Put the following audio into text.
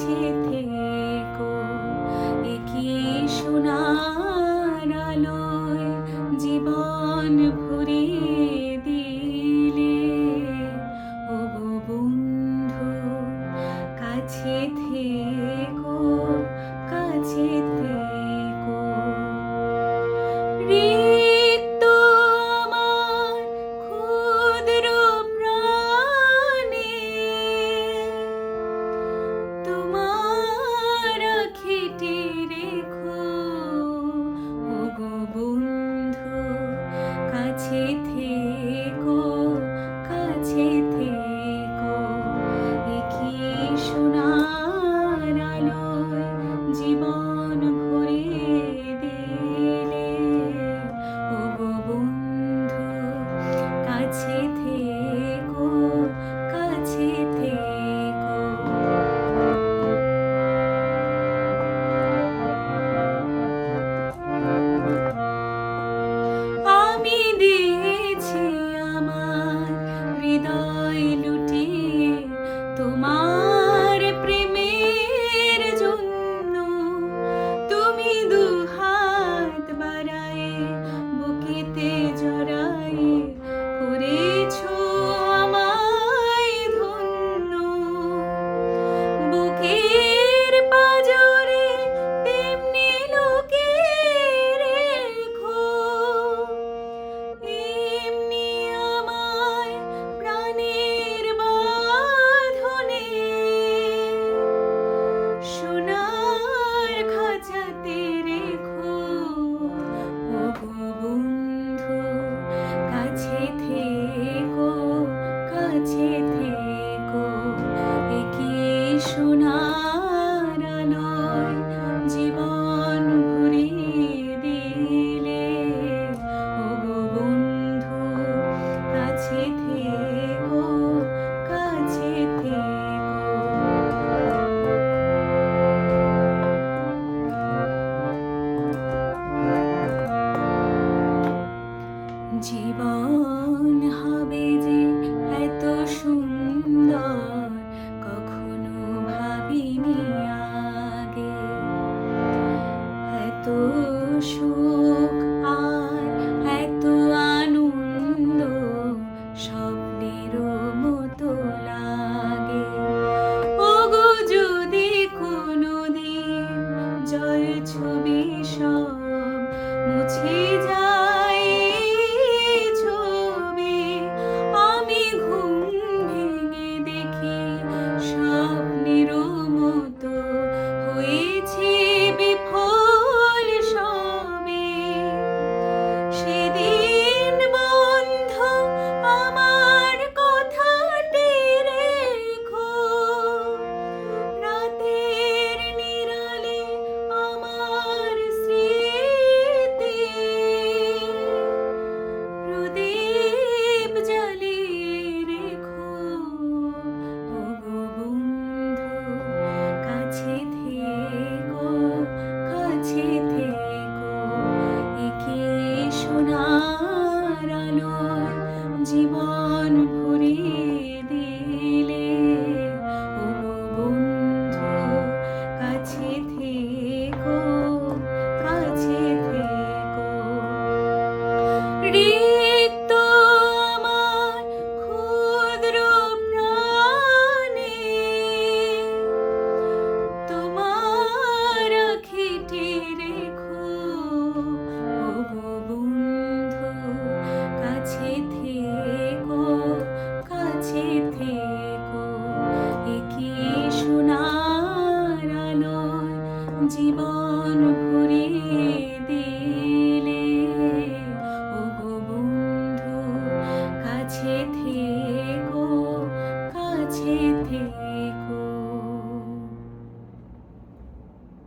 কাছে থেকো। একে সোনার জীবন ভরে দিলে। ও বন্ধু কাছে থেকো কাছে সুখ আ হে গো